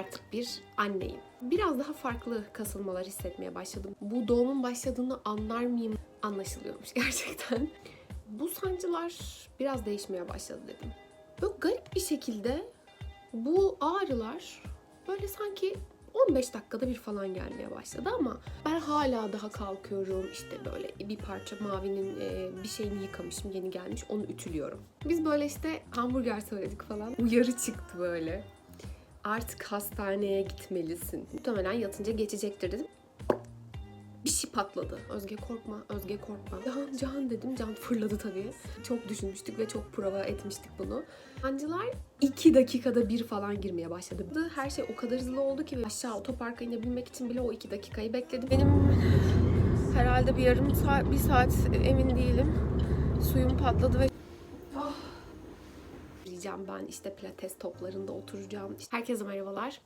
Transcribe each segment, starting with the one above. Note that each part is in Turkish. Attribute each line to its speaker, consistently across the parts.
Speaker 1: artık bir anneyim. Biraz daha farklı kasılmalar hissetmeye başladım. Bu doğumun başladığını anlar mıyım? Anlaşılıyormuş gerçekten. Bu sancılar biraz değişmeye başladı dedim. Böyle garip bir şekilde bu ağrılar böyle sanki 15 dakikada bir falan gelmeye başladı ama ben hala daha kalkıyorum işte böyle bir parça mavinin e, bir şeyini yıkamışım yeni gelmiş onu ütülüyorum. Biz böyle işte hamburger söyledik falan uyarı çıktı böyle. Artık hastaneye gitmelisin. Muhtemelen yatınca geçecektir dedim. Bir şey patladı. Özge korkma, Özge korkma. Can, Can dedim. Can fırladı tabii. Çok düşünmüştük ve çok prova etmiştik bunu. Sancılar 2 dakikada bir falan girmeye başladı. Her şey o kadar hızlı oldu ki aşağı otoparka inebilmek için bile o 2 dakikayı bekledim. Benim herhalde bir yarım saat, bir saat emin değilim. Suyum patladı ve diyeceğim ben işte pilates toplarında oturacağım. Herkese merhabalar.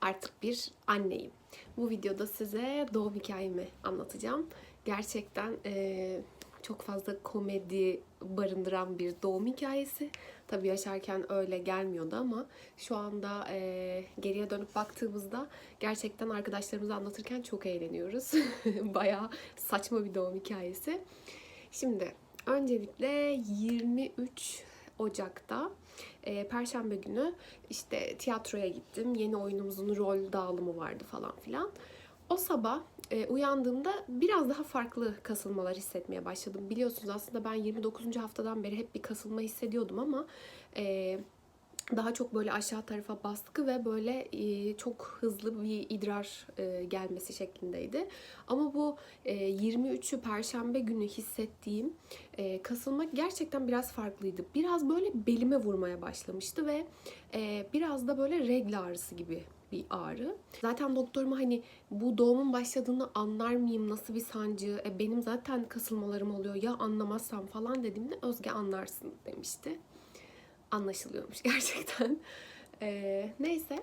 Speaker 1: Artık bir anneyim. Bu videoda size doğum hikayemi anlatacağım. Gerçekten eee, çok fazla komedi barındıran bir doğum hikayesi. Tabii yaşarken öyle gelmiyordu ama şu anda eee, geriye dönüp baktığımızda gerçekten arkadaşlarımıza anlatırken çok eğleniyoruz. Bayağı saçma bir doğum hikayesi. Şimdi öncelikle 23 Ocak'ta e, Perşembe günü işte tiyatroya gittim. Yeni oyunumuzun rol dağılımı vardı falan filan. O sabah e, uyandığımda biraz daha farklı kasılmalar hissetmeye başladım. Biliyorsunuz aslında ben 29. haftadan beri hep bir kasılma hissediyordum ama e, daha çok böyle aşağı tarafa baskı ve böyle çok hızlı bir idrar gelmesi şeklindeydi. Ama bu e, 23'ü Perşembe günü hissettiğim e, kasılma gerçekten biraz farklıydı. Biraz böyle belime vurmaya başlamıştı ve biraz da böyle regl ağrısı gibi bir ağrı. Zaten doktoruma hani bu doğumun başladığını anlar mıyım, nasıl bir sancı, e, benim zaten kasılmalarım oluyor ya anlamazsam falan dediğimde Özge anlarsın demişti anlaşılıyormuş gerçekten. Ee, neyse.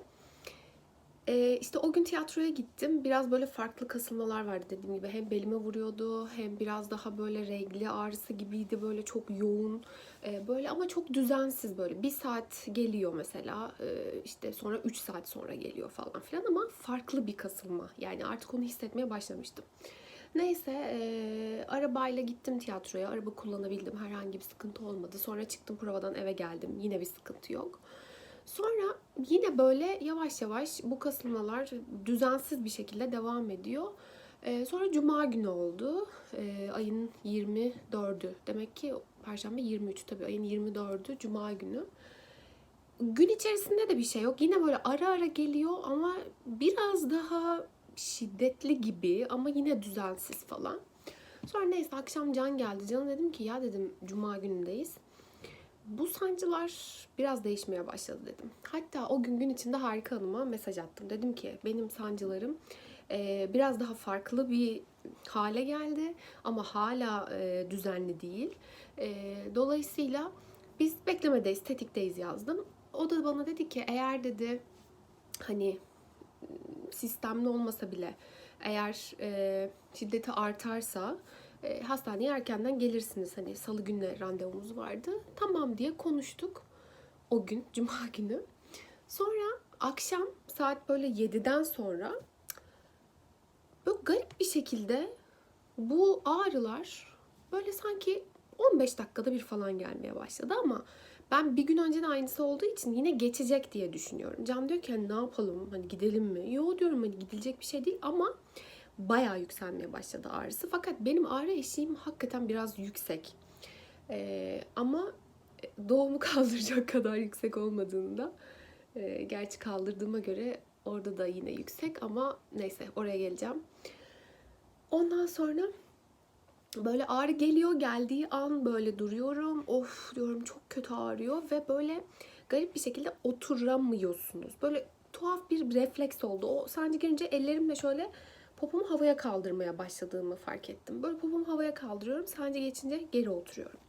Speaker 1: Ee, işte o gün tiyatroya gittim. Biraz böyle farklı kasılmalar vardı dediğim gibi. Hem belime vuruyordu hem biraz daha böyle regli ağrısı gibiydi. Böyle çok yoğun. Ee, böyle ama çok düzensiz böyle. Bir saat geliyor mesela. Ee, işte sonra 3 saat sonra geliyor falan filan ama farklı bir kasılma. Yani artık onu hissetmeye başlamıştım. Neyse e, arabayla gittim tiyatroya. Araba kullanabildim. Herhangi bir sıkıntı olmadı. Sonra çıktım provadan eve geldim. Yine bir sıkıntı yok. Sonra yine böyle yavaş yavaş bu kasılmalar düzensiz bir şekilde devam ediyor. E, sonra cuma günü oldu. E, ayın 24'ü. Demek ki perşembe 23 tabii ayın 24'ü cuma günü. Gün içerisinde de bir şey yok. Yine böyle ara ara geliyor ama biraz daha şiddetli gibi ama yine düzensiz falan. Sonra neyse akşam Can geldi. Can'a dedim ki ya dedim cuma günündeyiz. Bu sancılar biraz değişmeye başladı dedim. Hatta o gün gün içinde Harika Hanım'a mesaj attım. Dedim ki benim sancılarım e, biraz daha farklı bir hale geldi ama hala e, düzenli değil. E, dolayısıyla biz beklemedeyiz, tetikteyiz yazdım. O da bana dedi ki eğer dedi hani sistemli olmasa bile eğer e, şiddeti artarsa e, hastaneye erkenden gelirsiniz. Hani salı günü randevumuz vardı. Tamam diye konuştuk o gün, cuma günü. Sonra akşam saat böyle 7'den sonra böyle garip bir şekilde bu ağrılar böyle sanki 15 dakikada bir falan gelmeye başladı ama ben bir gün önce de aynısı olduğu için yine geçecek diye düşünüyorum. Can diyor ki hani ne yapalım hani gidelim mi? Yo diyorum hani gidilecek bir şey değil ama bayağı yükselmeye başladı ağrısı. Fakat benim ağrı eşiğim hakikaten biraz yüksek. Ee, ama doğumu kaldıracak kadar yüksek olmadığında e, gerçi kaldırdığıma göre orada da yine yüksek ama neyse oraya geleceğim. Ondan sonra böyle ağrı geliyor geldiği an böyle duruyorum. Of diyorum çok kötü ağrıyor ve böyle garip bir şekilde oturamıyorsunuz. Böyle tuhaf bir refleks oldu. O sancı gelince ellerimle şöyle popomu havaya kaldırmaya başladığımı fark ettim. Böyle popomu havaya kaldırıyorum. Sancı geçince geri oturuyorum.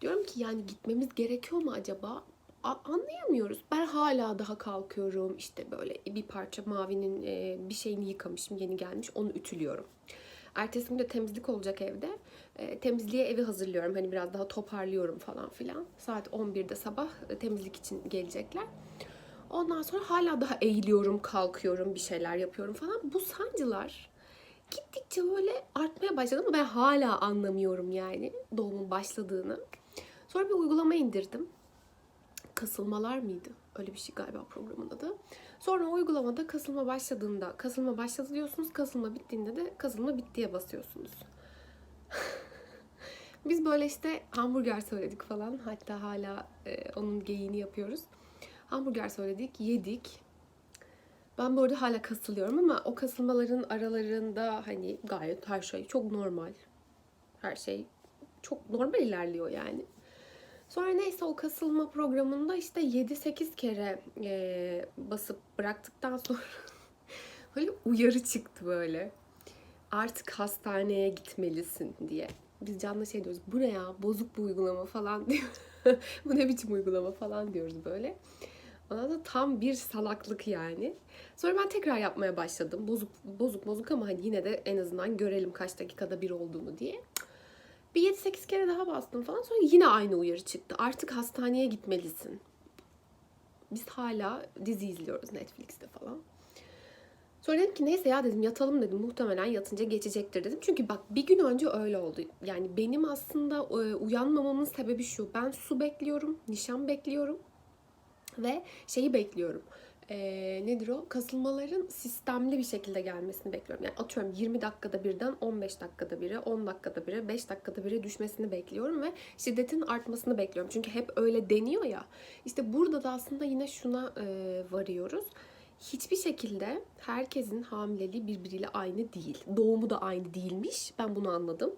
Speaker 1: Diyorum ki yani gitmemiz gerekiyor mu acaba? Anlayamıyoruz. Ben hala daha kalkıyorum. İşte böyle bir parça mavinin bir şeyini yıkamışım yeni gelmiş. Onu ütülüyorum. Ertesi gün de temizlik olacak evde. E, temizliğe evi hazırlıyorum. Hani biraz daha toparlıyorum falan filan. Saat 11'de sabah e, temizlik için gelecekler. Ondan sonra hala daha eğiliyorum, kalkıyorum, bir şeyler yapıyorum falan. Bu sancılar gittikçe böyle artmaya başladı ama ben hala anlamıyorum yani doğumun başladığını. Sonra bir uygulama indirdim. Kasılmalar mıydı? Öyle bir şey galiba programın adı. Sonra uygulamada kasılma başladığında kasılma başladı diyorsunuz. Kasılma bittiğinde de kasılma bittiye basıyorsunuz. Biz böyle işte hamburger söyledik falan. Hatta hala e, onun geyiğini yapıyoruz. Hamburger söyledik, yedik. Ben bu arada hala kasılıyorum ama o kasılmaların aralarında hani gayet her şey çok normal. Her şey çok normal ilerliyor yani. Sonra neyse o kasılma programında işte 7-8 kere e, basıp bıraktıktan sonra böyle uyarı çıktı böyle. Artık hastaneye gitmelisin diye. Biz Can'la şey diyoruz. Bu ne ya? Bozuk bu uygulama falan diyor. bu ne biçim uygulama falan diyoruz böyle. Ona da tam bir salaklık yani. Sonra ben tekrar yapmaya başladım. Bozuk bozuk bozuk ama hani yine de en azından görelim kaç dakikada bir olduğunu diye. Bir 7-8 kere daha bastım falan. Sonra yine aynı uyarı çıktı. Artık hastaneye gitmelisin. Biz hala dizi izliyoruz Netflix'te falan. Sonra dedim ki neyse ya dedim yatalım dedim. Muhtemelen yatınca geçecektir dedim. Çünkü bak bir gün önce öyle oldu. Yani benim aslında e, uyanmamamın sebebi şu. Ben su bekliyorum, nişan bekliyorum ve şeyi bekliyorum. E, nedir o? Kasılmaların sistemli bir şekilde gelmesini bekliyorum. Yani atıyorum 20 dakikada birden 15 dakikada bire, 10 dakikada bire, 5 dakikada bire düşmesini bekliyorum ve şiddetin artmasını bekliyorum. Çünkü hep öyle deniyor ya. İşte burada da aslında yine şuna e, varıyoruz. Hiçbir şekilde herkesin hamileliği birbiriyle aynı değil. Doğumu da aynı değilmiş. Ben bunu anladım.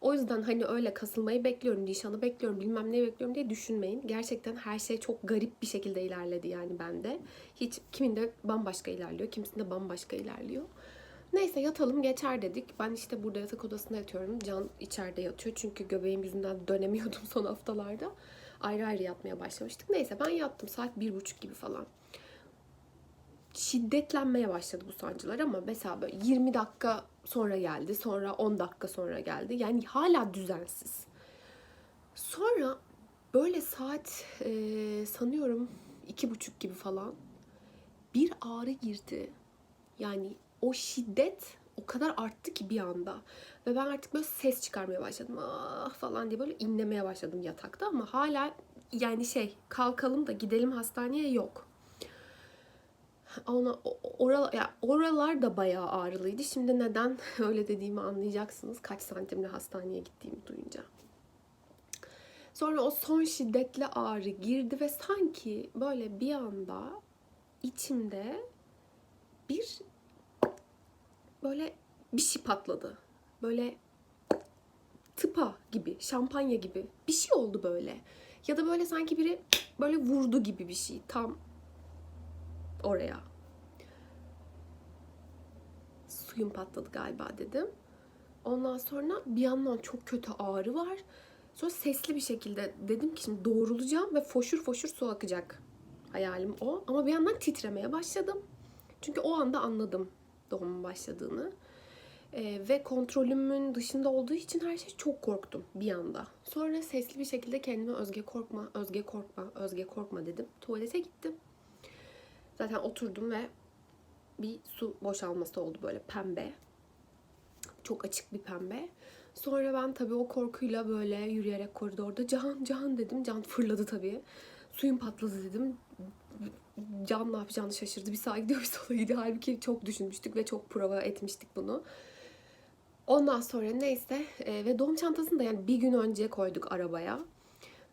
Speaker 1: O yüzden hani öyle kasılmayı bekliyorum, nişanı bekliyorum, bilmem ne bekliyorum diye düşünmeyin. Gerçekten her şey çok garip bir şekilde ilerledi yani bende. Hiç kiminde bambaşka ilerliyor, kimisinde bambaşka ilerliyor. Neyse yatalım geçer dedik. Ben işte burada yatak odasında yatıyorum. Can içeride yatıyor çünkü göbeğim yüzünden dönemiyordum son haftalarda. Ayrı ayrı yatmaya başlamıştık. Neyse ben yattım saat bir buçuk gibi falan şiddetlenmeye başladı bu sancılar ama mesela böyle 20 dakika sonra geldi, sonra 10 dakika sonra geldi. Yani hala düzensiz. Sonra böyle saat e, sanıyorum iki buçuk gibi falan bir ağrı girdi. Yani o şiddet o kadar arttı ki bir anda. Ve ben artık böyle ses çıkarmaya başladım. Ah falan diye böyle inlemeye başladım yatakta ama hala yani şey kalkalım da gidelim hastaneye yok. Ona, oral, ya oralar da bayağı ağrılıydı. Şimdi neden öyle dediğimi anlayacaksınız. Kaç santimle hastaneye gittiğimi duyunca. Sonra o son şiddetli ağrı girdi ve sanki böyle bir anda içimde bir böyle bir şey patladı. Böyle tıpa gibi, şampanya gibi bir şey oldu böyle. Ya da böyle sanki biri böyle vurdu gibi bir şey. Tam oraya. Suyum patladı galiba dedim. Ondan sonra bir yandan çok kötü ağrı var. Sonra sesli bir şekilde dedim ki şimdi doğrulacağım ve foşur foşur su akacak. Hayalim o. Ama bir yandan titremeye başladım. Çünkü o anda anladım doğumun başladığını. Ee, ve kontrolümün dışında olduğu için her şey çok korktum bir anda. Sonra sesli bir şekilde kendime Özge korkma, Özge korkma, Özge korkma dedim. Tuvalete gittim. Zaten oturdum ve bir su boşalması oldu böyle pembe. Çok açık bir pembe. Sonra ben tabii o korkuyla böyle yürüyerek koridorda Can Can dedim. Can fırladı tabii. Suyun patladı dedim. Can ne yapacağını şaşırdı. Bir sağa gidiyor bir sola gidiyor. Halbuki çok düşünmüştük ve çok prova etmiştik bunu. Ondan sonra neyse e, ve doğum çantasını da yani bir gün önce koyduk arabaya.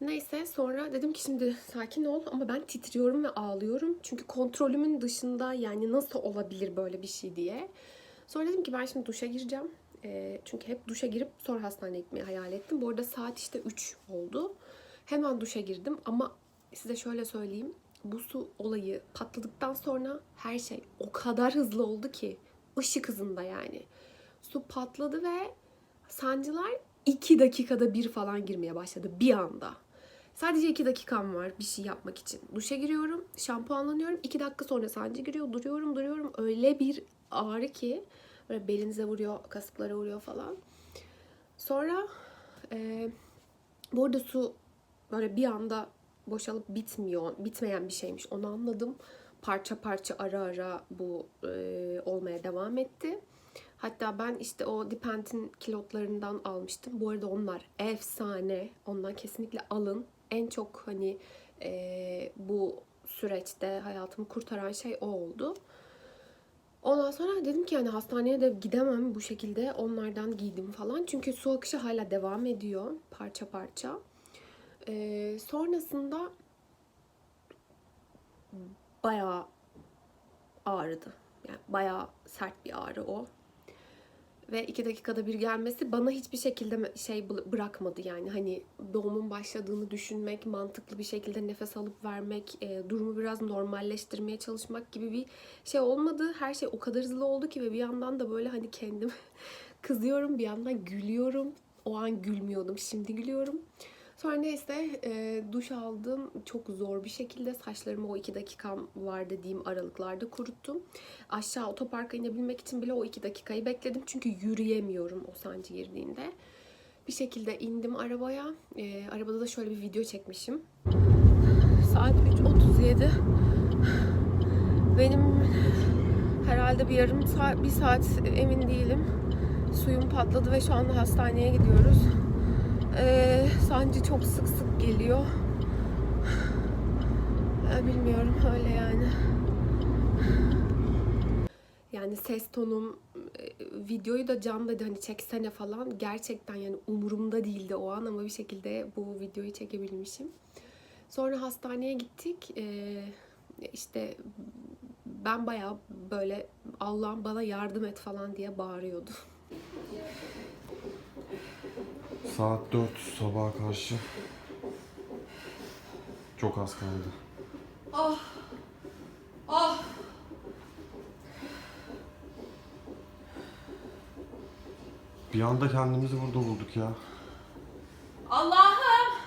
Speaker 1: Neyse sonra dedim ki şimdi sakin ol ama ben titriyorum ve ağlıyorum. Çünkü kontrolümün dışında yani nasıl olabilir böyle bir şey diye. Sonra dedim ki ben şimdi duşa gireceğim. E, çünkü hep duşa girip sonra hastaneye gitmeyi hayal ettim. Bu arada saat işte 3 oldu. Hemen duşa girdim ama size şöyle söyleyeyim. Bu su olayı patladıktan sonra her şey o kadar hızlı oldu ki. ışık hızında yani. Su patladı ve sancılar 2 dakikada bir falan girmeye başladı bir anda. Sadece 2 dakikam var bir şey yapmak için. Duşa giriyorum, şampuanlanıyorum. 2 dakika sonra sancı giriyor. Duruyorum, duruyorum. Öyle bir ağrı ki böyle belinize vuruyor, kasıklara vuruyor falan. Sonra e, bu arada su böyle bir anda boşalıp bitmiyor, bitmeyen bir şeymiş. Onu anladım. Parça parça ara ara bu e, olmaya devam etti. Hatta ben işte o Dipent'in kilotlarından almıştım. Bu arada onlar efsane. Ondan kesinlikle alın. En çok hani e, bu süreçte hayatımı kurtaran şey o oldu. Ondan sonra dedim ki yani hastaneye de gidemem bu şekilde. Onlardan giydim falan. Çünkü su akışı hala devam ediyor parça parça. Ee, sonrasında bayağı ağrıdı. Yani bayağı sert bir ağrı o. Ve iki dakikada bir gelmesi bana hiçbir şekilde şey bı- bırakmadı yani. Hani doğumun başladığını düşünmek, mantıklı bir şekilde nefes alıp vermek, e, durumu biraz normalleştirmeye çalışmak gibi bir şey olmadı. Her şey o kadar hızlı oldu ki ve bir yandan da böyle hani kendim kızıyorum, bir yandan gülüyorum. O an gülmüyordum, şimdi gülüyorum. Sonra neyse e, duş aldım. Çok zor bir şekilde saçlarımı o iki dakikam var dediğim aralıklarda kuruttum. Aşağı otoparka inebilmek için bile o iki dakikayı bekledim. Çünkü yürüyemiyorum o sancı girdiğinde. Bir şekilde indim arabaya. E, arabada da şöyle bir video çekmişim. Saat 3.37. Benim herhalde bir yarım saat, bir saat emin değilim. Suyum patladı ve şu anda hastaneye gidiyoruz. Ee, sancı çok sık sık geliyor. Ee, bilmiyorum öyle yani. Yani ses tonum, e, videoyu da Can dedi hani çeksene falan. Gerçekten yani umurumda değildi o an ama bir şekilde bu videoyu çekebilmişim. Sonra hastaneye gittik. Ee, işte ben bayağı böyle Allah'ım bana yardım et falan diye bağırıyordu.
Speaker 2: Saat 4 sabaha karşı. Çok az kaldı. Bir anda kendimizi burada bulduk ya.
Speaker 1: Allah'ım!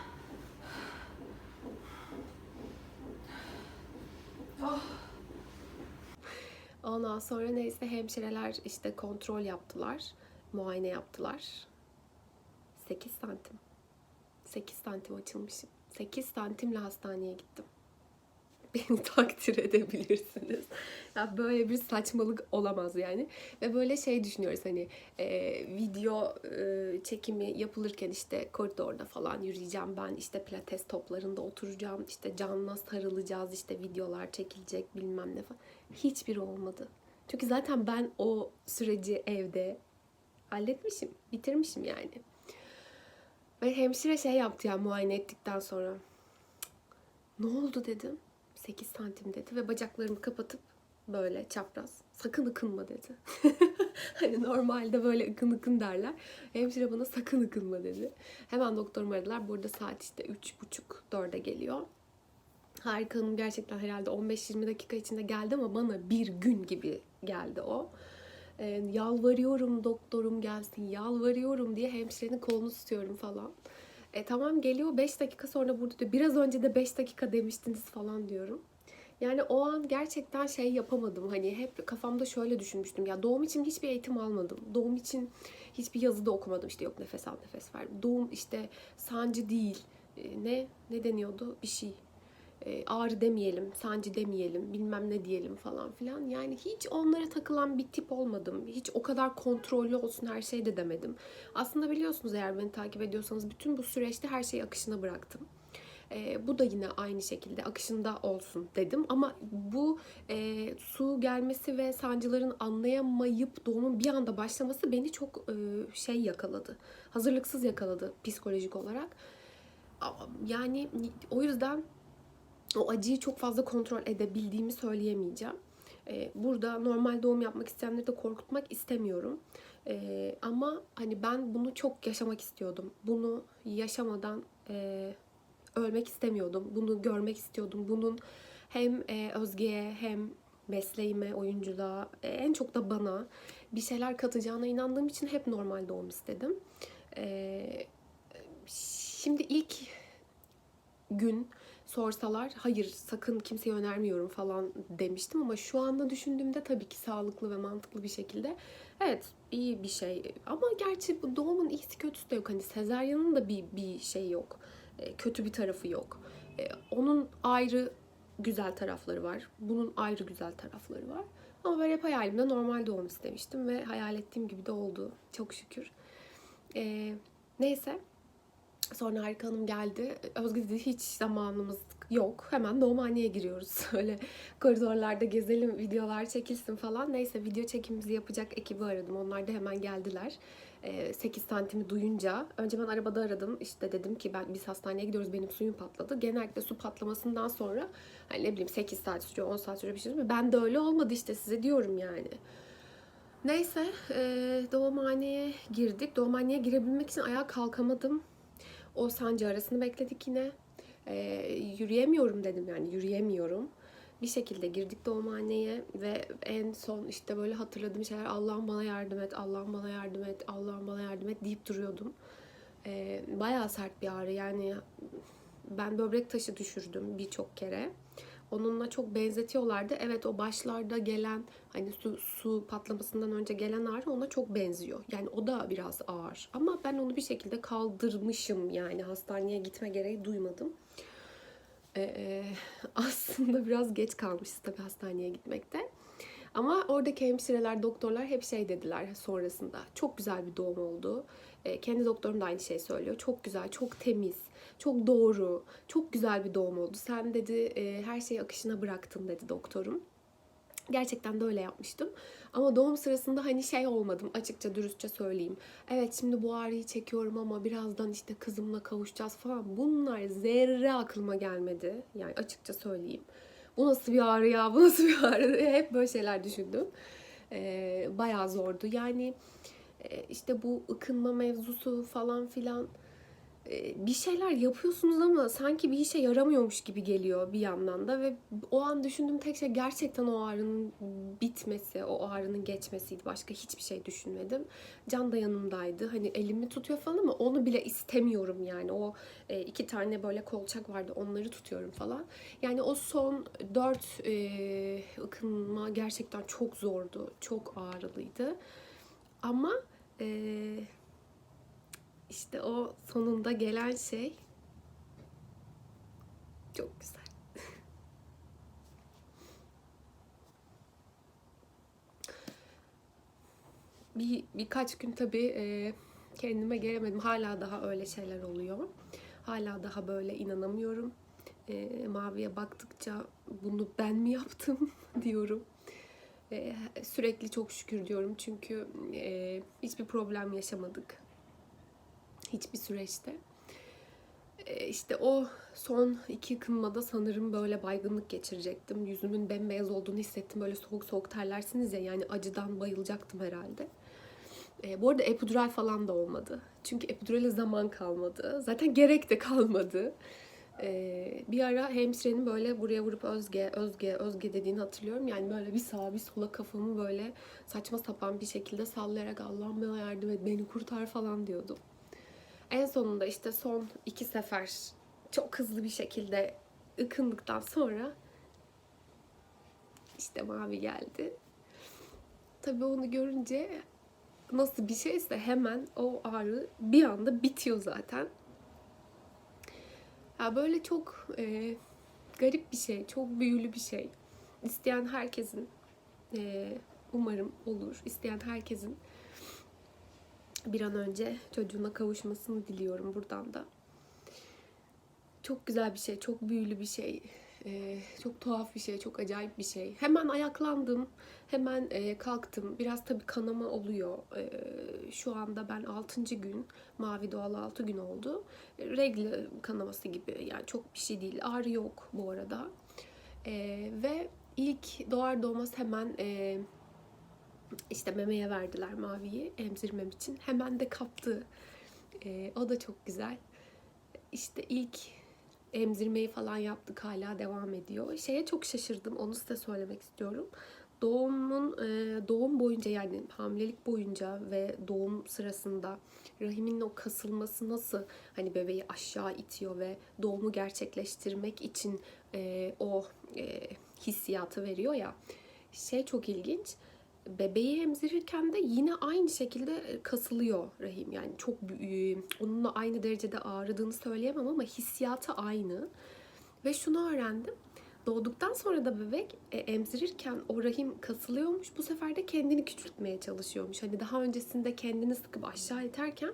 Speaker 1: Ondan sonra neyse hemşireler işte kontrol yaptılar. Muayene yaptılar. 8 santim. 8 santim açılmışım. 8 santimle hastaneye gittim. Beni takdir edebilirsiniz. Ya böyle bir saçmalık olamaz yani. Ve böyle şey düşünüyoruz hani e, video e, çekimi yapılırken işte koridorda falan yürüyeceğim ben işte pilates toplarında oturacağım işte canla sarılacağız işte videolar çekilecek bilmem ne falan. Hiçbiri olmadı. Çünkü zaten ben o süreci evde halletmişim, bitirmişim yani. Ve hemşire şey yaptı ya muayene ettikten sonra. Ne oldu dedim. 8 santim dedi ve bacaklarımı kapatıp böyle çapraz sakın ıkınma dedi. hani normalde böyle ıkın ıkın derler. Hemşire bana sakın ıkınma dedi. Hemen doktorumu aradılar. Burada saat işte 3.30-4'e geliyor. Harika Hanım gerçekten herhalde 15-20 dakika içinde geldi ama bana bir gün gibi geldi o. Ee, yalvarıyorum doktorum gelsin, yalvarıyorum diye hemşirenin kolunu tutuyorum falan. E tamam geliyor 5 dakika sonra burada diyor. Biraz önce de 5 dakika demiştiniz falan diyorum. Yani o an gerçekten şey yapamadım. Hani hep kafamda şöyle düşünmüştüm. Ya doğum için hiçbir eğitim almadım. Doğum için hiçbir yazıda okumadım. İşte yok nefes al nefes ver. Doğum işte sancı değil. E, ne ne deniyordu? Bir şey. E, ağrı demeyelim, sancı demeyelim, bilmem ne diyelim falan filan. Yani hiç onlara takılan bir tip olmadım. Hiç o kadar kontrollü olsun her şey de demedim. Aslında biliyorsunuz eğer beni takip ediyorsanız bütün bu süreçte her şeyi akışına bıraktım. E, bu da yine aynı şekilde akışında olsun dedim. Ama bu e, su gelmesi ve sancıların anlayamayıp doğumun bir anda başlaması beni çok e, şey yakaladı. Hazırlıksız yakaladı psikolojik olarak. Yani o yüzden o acıyı çok fazla kontrol edebildiğimi söyleyemeyeceğim. Ee, Burada normal doğum yapmak isteyenleri de korkutmak istemiyorum. Ee, ama hani ben bunu çok yaşamak istiyordum. Bunu yaşamadan e, ölmek istemiyordum. Bunu görmek istiyordum. Bunun hem e, Özge'ye hem mesleğime, oyunculuğa, e, en çok da bana bir şeyler katacağına inandığım için hep normal doğum istedim. Ee, şimdi ilk gün sorsalar hayır sakın kimseye önermiyorum falan demiştim ama şu anda düşündüğümde tabii ki sağlıklı ve mantıklı bir şekilde evet iyi bir şey ama gerçi bu doğumun iyisi kötüsü de yok hani sezaryanın da bir, bir şey yok E, kötü bir tarafı yok E, onun ayrı güzel tarafları var. Bunun ayrı güzel tarafları var. Ama ben hep hayalimde normal doğum istemiştim ve hayal ettiğim gibi de oldu. Çok şükür. E, neyse. Sonra Harika Hanım geldi. Özge dedi hiç zamanımız yok. Hemen doğumhaneye giriyoruz. Öyle koridorlarda gezelim, videolar çekilsin falan. Neyse video çekimimizi yapacak ekibi aradım. Onlar da hemen geldiler. Ee, 8 santimi duyunca önce ben arabada aradım. İşte dedim ki ben biz hastaneye gidiyoruz benim suyum patladı. Genellikle su patlamasından sonra hani ne bileyim 8 saat sürüyor 10 saat sürüyor bir şey. Ben de öyle olmadı işte size diyorum yani. Neyse e, doğumhaneye girdik. Doğumhaneye girebilmek için ayağa kalkamadım. O sancı arasını bekledik yine. E, yürüyemiyorum dedim yani yürüyemiyorum. Bir şekilde girdik doğumhaneye ve en son işte böyle hatırladığım şeyler Allah'ım bana yardım et, Allah'ım bana yardım et, Allah'ım bana yardım et deyip duruyordum. E, bayağı sert bir ağrı yani ben böbrek taşı düşürdüm birçok kere. Onunla çok benzetiyorlardı. Evet o başlarda gelen hani su, su patlamasından önce gelen ağrı ona çok benziyor. Yani o da biraz ağır. Ama ben onu bir şekilde kaldırmışım yani hastaneye gitme gereği duymadım. Ee, aslında biraz geç kalmışız tabii hastaneye gitmekte. Ama oradaki hemşireler, doktorlar hep şey dediler sonrasında. Çok güzel bir doğum oldu. Ee, kendi doktorum da aynı şeyi söylüyor. Çok güzel, çok temiz, çok doğru, çok güzel bir doğum oldu. Sen dedi e, her şeyi akışına bıraktın dedi doktorum. Gerçekten de öyle yapmıştım. Ama doğum sırasında hani şey olmadım açıkça dürüstçe söyleyeyim. Evet şimdi bu ağrıyı çekiyorum ama birazdan işte kızımla kavuşacağız falan. Bunlar zerre aklıma gelmedi. Yani açıkça söyleyeyim. Bu nasıl bir ağrı ya bu nasıl bir ağrı hep böyle şeyler düşündüm. Ee, bayağı zordu. Yani e, işte bu ıkınma mevzusu falan filan bir şeyler yapıyorsunuz ama sanki bir işe yaramıyormuş gibi geliyor bir yandan da ve o an düşündüğüm tek şey gerçekten o ağrının bitmesi, o ağrının geçmesiydi. Başka hiçbir şey düşünmedim. Can da yanımdaydı. Hani elimi tutuyor falan ama onu bile istemiyorum yani. O e, iki tane böyle kolçak vardı onları tutuyorum falan. Yani o son dört e, ıkınma gerçekten çok zordu. Çok ağrılıydı. Ama e, işte o sonunda gelen şey çok güzel. bir birkaç gün tabii e, kendime gelemedim. Hala daha öyle şeyler oluyor. Hala daha böyle inanamıyorum. E, maviye baktıkça bunu ben mi yaptım diyorum. E, sürekli çok şükür diyorum çünkü e, hiçbir problem yaşamadık hiçbir süreçte. Ee, işte o son iki kınmada sanırım böyle baygınlık geçirecektim. Yüzümün bembeyaz olduğunu hissettim. Böyle soğuk soğuk terlersiniz ya yani acıdan bayılacaktım herhalde. Ee, bu arada epidural falan da olmadı. Çünkü epidurale zaman kalmadı. Zaten gerek de kalmadı. Ee, bir ara hemşirenin böyle buraya vurup Özge, Özge, Özge dediğini hatırlıyorum. Yani böyle bir sağa bir sola kafamı böyle saçma sapan bir şekilde sallayarak Allah'ım bana yardım et, beni kurtar falan diyordum. En sonunda işte son iki sefer çok hızlı bir şekilde ıkındıktan sonra işte mavi geldi. Tabii onu görünce nasıl bir şeyse hemen o ağrı bir anda bitiyor zaten. Ya böyle çok e, garip bir şey, çok büyülü bir şey. İsteyen herkesin e, umarım olur. İsteyen herkesin bir an önce çocuğuna kavuşmasını diliyorum buradan da. Çok güzel bir şey, çok büyülü bir şey, ee, çok tuhaf bir şey, çok acayip bir şey. Hemen ayaklandım, hemen e, kalktım. Biraz tabii kanama oluyor. Ee, şu anda ben 6. gün, mavi doğal 6 gün oldu. Regle kanaması gibi yani çok bir şey değil. Ağrı yok bu arada. Ve ilk doğar doğmaz hemen... E, işte memeye verdiler maviyi emzirmem için. Hemen de kaptı. Ee, o da çok güzel. İşte ilk emzirmeyi falan yaptık hala devam ediyor. Şeye çok şaşırdım onu size söylemek istiyorum. Doğumun e, doğum boyunca yani hamilelik boyunca ve doğum sırasında rahimin o kasılması nasıl hani bebeği aşağı itiyor ve doğumu gerçekleştirmek için e, o e, hissiyatı veriyor ya. Şey çok ilginç bebeği emzirirken de yine aynı şekilde kasılıyor rahim. Yani çok onunla aynı derecede ağrıdığını söyleyemem ama hissiyatı aynı. Ve şunu öğrendim. Doğduktan sonra da bebek e, emzirirken o rahim kasılıyormuş. Bu sefer de kendini küçültmeye çalışıyormuş. Hani daha öncesinde kendini sıkıp aşağı iterken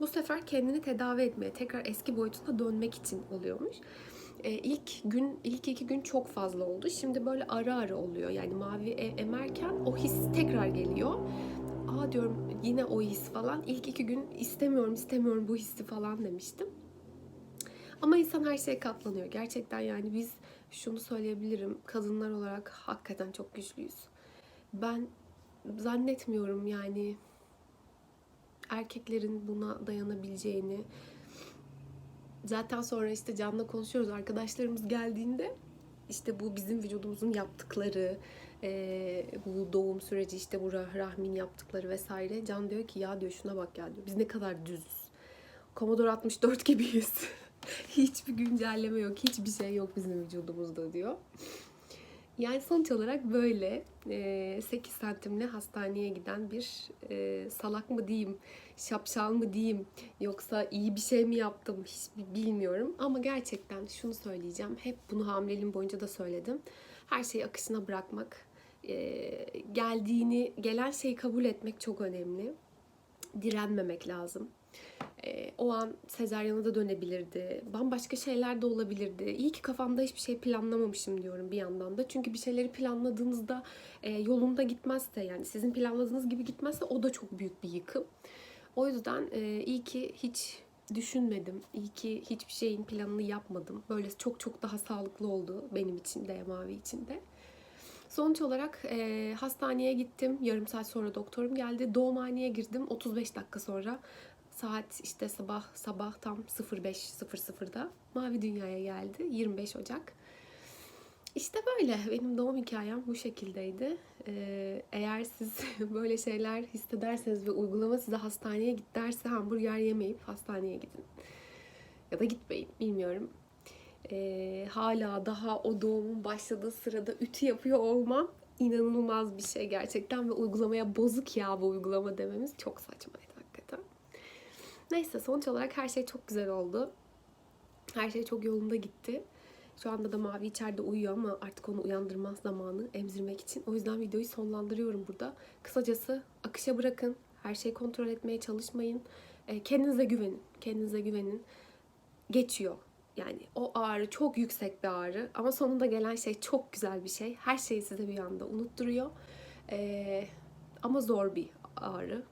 Speaker 1: bu sefer kendini tedavi etmeye, tekrar eski boyutuna dönmek için oluyormuş. E, ilk gün, ilk iki gün çok fazla oldu. Şimdi böyle ara ara oluyor. Yani mavi e- emerken o his tekrar geliyor. Aa diyorum yine o his falan. İlk iki gün istemiyorum istemiyorum bu hissi falan demiştim. Ama insan her şeye katlanıyor. Gerçekten yani biz şunu söyleyebilirim. Kadınlar olarak hakikaten çok güçlüyüz. Ben zannetmiyorum yani erkeklerin buna dayanabileceğini. Zaten sonra işte Can'la konuşuyoruz. Arkadaşlarımız geldiğinde işte bu bizim vücudumuzun yaptıkları, eee, bu doğum süreci işte bu rah- rahmin yaptıkları vesaire. Can diyor ki ya diyor şuna bak ya diyor. Biz ne kadar düzüz. Commodore 64 gibiyiz. Hiçbir güncelleme yok, hiçbir şey yok bizim vücudumuzda diyor. Yani sonuç olarak böyle e, 8 santimle hastaneye giden bir e, salak mı diyeyim, şapşal mı diyeyim, yoksa iyi bir şey mi yaptım hiç bi- bilmiyorum. Ama gerçekten şunu söyleyeceğim, hep bunu hamileliğim boyunca da söyledim. Her şeyi akışına bırakmak, geldiğini, gelen şeyi kabul etmek çok önemli. Direnmemek lazım. E, o an sezaryana da dönebilirdi. Bambaşka şeyler de olabilirdi. İyi ki kafamda hiçbir şey planlamamışım diyorum bir yandan da. Çünkü bir şeyleri planladığınızda e, yolunda gitmezse yani sizin planladığınız gibi gitmezse o da çok büyük bir yıkım. O yüzden e, iyi ki hiç düşünmedim. İyi ki hiçbir şeyin planını yapmadım. Böyle çok çok daha sağlıklı oldu benim için de Mavi için de. Sonuç olarak e, hastaneye gittim. Yarım saat sonra doktorum geldi. Doğumhaneye girdim. 35 dakika sonra saat işte sabah sabah tam 05.00'da Mavi Dünya'ya geldi. 25 Ocak. İşte böyle benim doğum hikayem bu şekildeydi. Ee, eğer siz böyle şeyler hissederseniz ve uygulama size hastaneye git derse hamburger yemeyip hastaneye gidin. Ya da gitmeyin bilmiyorum. Ee, hala daha o doğumun başladığı sırada ütü yapıyor olmam inanılmaz bir şey gerçekten ve uygulamaya bozuk ya bu uygulama dememiz çok saçmaydı hakikaten. Neyse sonuç olarak her şey çok güzel oldu. Her şey çok yolunda gitti. Şu anda da Mavi içeride uyuyor ama artık onu uyandırma zamanı emzirmek için. O yüzden videoyu sonlandırıyorum burada. Kısacası akışa bırakın. Her şeyi kontrol etmeye çalışmayın. E, Kendinize güvenin. Kendinize güvenin. Geçiyor. Yani o ağrı çok yüksek bir ağrı ama sonunda gelen şey çok güzel bir şey. Her şeyi size bir anda unutturuyor. E, ama zor bir ağrı.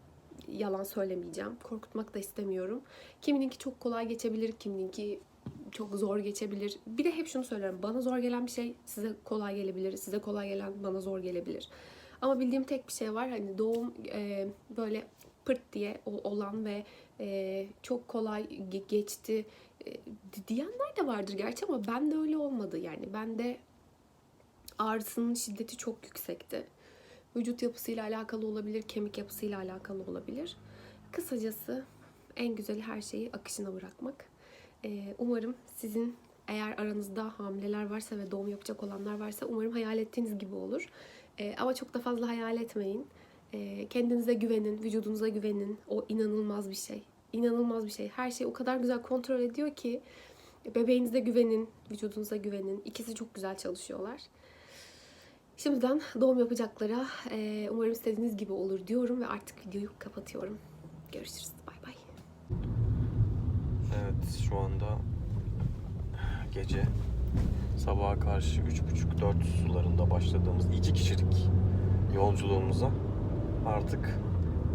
Speaker 1: Yalan söylemeyeceğim. Korkutmak da istemiyorum. Kimininki çok kolay geçebilir, kimininki çok zor geçebilir. Bir de hep şunu söylerim. Bana zor gelen bir şey size kolay gelebilir. Size kolay gelen bana zor gelebilir. Ama bildiğim tek bir şey var. Hani doğum e, böyle pırt diye olan ve e, çok kolay ge- geçti e, di- diyenler de vardır gerçi ama ben de öyle olmadı. Yani ben de ağrısının şiddeti çok yüksekti. Vücut yapısıyla alakalı olabilir, kemik yapısıyla alakalı olabilir. Kısacası en güzeli her şeyi akışına bırakmak. Ee, umarım sizin eğer aranızda hamileler varsa ve doğum yapacak olanlar varsa umarım hayal ettiğiniz gibi olur. Ee, ama çok da fazla hayal etmeyin. Ee, kendinize güvenin, vücudunuza güvenin. O inanılmaz bir şey. İnanılmaz bir şey. Her şey o kadar güzel kontrol ediyor ki bebeğinize güvenin, vücudunuza güvenin. İkisi çok güzel çalışıyorlar. Şimdiden doğum yapacaklara e, umarım istediğiniz gibi olur diyorum ve artık videoyu kapatıyorum. Görüşürüz. Bay bay.
Speaker 3: Evet şu anda gece sabaha karşı 3.30-4 sularında başladığımız iki kişilik yolculuğumuza artık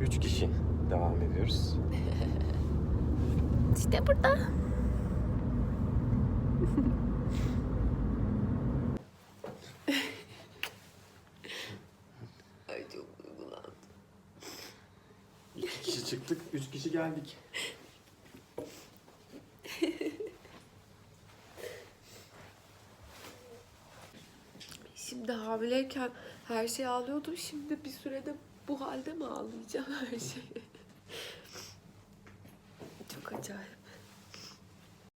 Speaker 3: 3 kişi devam ediyoruz.
Speaker 1: İşte burada. Ay çok duygulandım.
Speaker 3: 2 kişi çıktık, 3 kişi geldik.
Speaker 1: Şimdi hamileyken her şey ağlıyordum. Şimdi bir sürede bu halde mi ağlayacağım her şeyi?